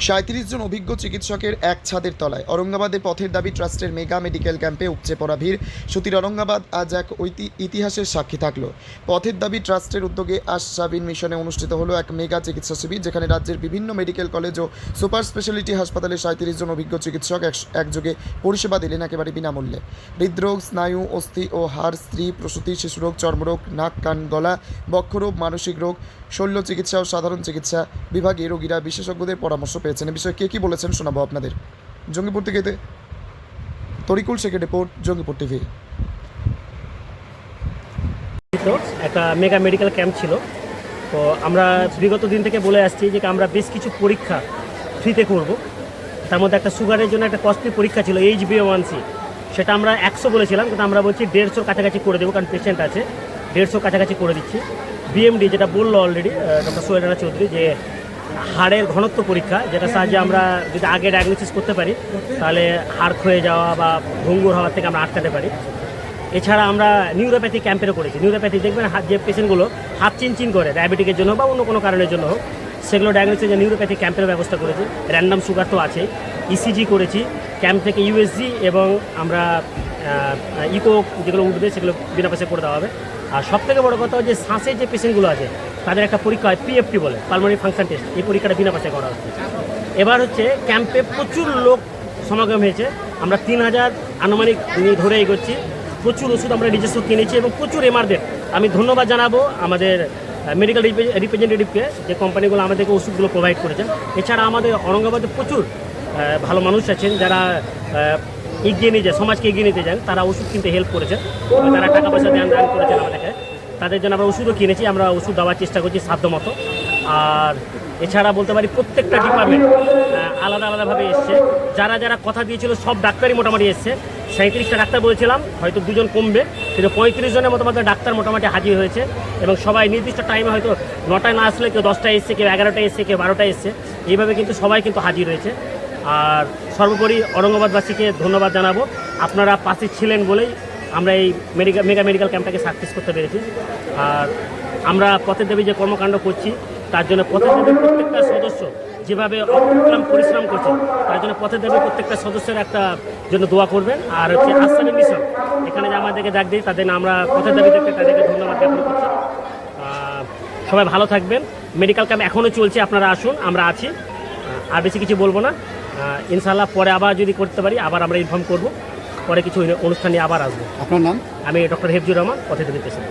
সাঁত্রিশ জন অভিজ্ঞ চিকিৎসকের এক ছাদের তলায়। অরঙ্গাবাদে পথের দাবি, ট্রাস্টের মেগা মেডিকেল ক্যাম্পে উপচে পড়া ভিড়। সতীর অরঙ্গাবাদ আজ এক ঐতি, ইতিহাসের সাক্ষী থাকল। পথের দাবি, ট্রাস্টের উদ্যোগে আশাবিন মিশনে অনুষ্ঠিত হলো এক মেগা চিকিৎসা শিবির, যেখানে রাজ্যের বিভিন্ন মেডিকেল কলেজ ও সুপার স্পেশালিটি হাসপাতালে সাঁত্রিশ জন অভিজ্ঞ চিকিৎসক এক- একযোগে পরিষেবা দিলেন একেবারে বিনামূল্যে। হৃদরোগ, স্নায়ু, অস্থি ও হাড়, স্ত্রী, প্রসূতি, শিশুরোগ, চর্মরোগ, নাক, কান, গলা, বক্ষরোগ, মানসিক রোগ শল্য চিকিৎসা ও সাধারণ চিকিৎসা বিভাগে রোগীরা বিশেষজ্ঞদের পরামর্শ পেয়েছেন। এ বিষয়ে কে কী বলেছেন শোনাবো আপনাদের। জঙ্গিপুর থেকে তরিকুল শেখের রিপোর্ট, জঙ্গিপুর টিভি। একটা মেগা মেডিকেল ক্যাম্প ছিল। তো আমরা বিগত দিন থেকে বলে আসছি যে আমরা বেশ কিছু পরীক্ষা ফ্রিতে করব। তার মধ্যে একটা সুগারের জন্য একটা কস্টলি পরীক্ষা ছিল এইচ বি ওয়ান সি সেটা আমরা একশো বলেছিলাম, কিন্তু আমরা বলছি দেড়শোর কাছাকাছি করে দেবো, কারণ পেশেন্ট আছে। দেড়শোর কাছাকাছি করে দিচ্ছি। বিএমডি যেটা বলল অলরেডি ডক্টর সোহেল রানা চৌধুরী, যে হাড়ের ঘনত্ব পরীক্ষা যেটা সাহায্যে আমরা যদি আগে ডায়াগনোসিস করতে পারি, তাহলে হাড় ক্ষয়ে যাওয়া বা ভঙ্গুর হওয়ার থেকে আমরা আটকাতে পারি। এছাড়া আমরা নিউরোপ্যাথি ক্যাম্পেরও করেছি। নিউরোপ্যাথি দেখবেন, হাত যে পেশেন্টগুলো হাত চিনচিন করে ডায়াবেটিকের জন্য বা অন্য কোনো কারণের জন্য হোক, সেগুলো ডায়াগনোসিস নিউরোপ্যাথি ক্যাম্পের ব্যবস্থা করেছি। র্যান্ডাম সুগার তো আছে ইসিজি করেছি। ক্যাম্প থেকে ইউএসজি এবং আমরা ইকো যেগুলো উঠবে, সেগুলো বিনা পয়সায় করে দেওয়া হবে। আর সব থেকে বড় কথা যে শ্বাসের যে পেশেন্টগুলো আছে, তাদের একটা পরীক্ষা হয় পিএফটি বলে পালমোনারি ফাংশন টেস্ট এই পরীক্ষাটা বিনা পয়সায় করা হচ্ছে। এবার হচ্ছে ক্যাম্পে প্রচুর লোক সমাগম হয়েছে, আমরা তিন হাজার আনুমানিক নিয়ে ধরে এগোচ্ছি, প্রচুর ওষুধ আমরা নিজস্ব কিনেছি এবং প্রচুর এমআরদের আমি ধন্যবাদ জানাব আমাদের মেডিকেল রিপ্রেজেন্টেটিভকে যে কোম্পানিগুলো আমাদেরকে ওষুধগুলো প্রোভাইড করেছেন। এছাড়া আমাদের অরঙ্গাবাদে প্রচুর ভালো মানুষ আছেন যারা এগিয়ে নিয়ে যায়, সমাজকে এগিয়ে নিতে যান তারা ওষুধ কিনতে হেল্প করেছেন তারা টাকা পয়সা দান দান করেছেন আমাদেরকে তাদের জন্য আমরা ওষুধও কিনেছি, আমরা ওষুধ দেওয়ার চেষ্টা করছি সাধ্যমতো। আর এছাড়া বলতে পারি প্রত্যেকটা ডিপার্টমেন্ট আলাদা আলাদাভাবে এসছে। যারা যারা কথা দিয়েছিল, সব ডাক্তারই মোটামুটি এসছে। সাঁত্রিশটা ডাক্তার বলেছিলাম, হয়তো দুজন কমবে, কিন্তু পঁয়ত্রিশ জনের মতো আমাদের ডাক্তার মোটামুটি হাজির হয়েছে। এবং সবাই নির্দিষ্ট টাইমে হয়তো নটায় না আসলে কেউ দশটায় এসছে, কেউ এগারোটায় এসছে, কেউ বারোটায় এসছে। এইভাবে কিন্তু সবাই কিন্তু হাজির হয়েছে। আর সর্বোপরি অরঙ্গাবাদবাসীকে ধন্যবাদ জানাব। আপনারা পাশে ছিলেন বলেই আমরা এই মেডিকেল মেগা মেডিকেল ক্যাম্পটাকে সাকসেস করতে পেরেছি। আর আমরা পথের দেবী যে কর্মকাণ্ড করছি, তার জন্য পথের দেবীর প্রত্যেকটা সদস্য যেভাবে অক্লাম পরিশ্রম করছে, তার জন্য পথের দেবীর প্রত্যেকটা সদস্যের একটা জন্য দোয়া করবেন। আর হচ্ছে আসামি মিশন, এখানে যে আমাদেরকে ডাক দিই তাদের আমরা পথের দেবীদেরকে তাদেরকে ধন্যবাদ জ্ঞাপন করছি। সবাই ভালো থাকবেন। মেডিকেল ক্যাম্প এখনও চলছে, আপনারা আসুন, আমরা আছি। আর বেশি কিছু বলব না। ইনশাল্লাহ পরে আবার যদি করতে পারি আবার আমরা ইনফর্ম করব। পরে কিছু অনুষ্ঠানে আবার আসব। আপনার নাম? আমি ডক্টর হেফজুর রহমান পথে দিতে পেশেন্ট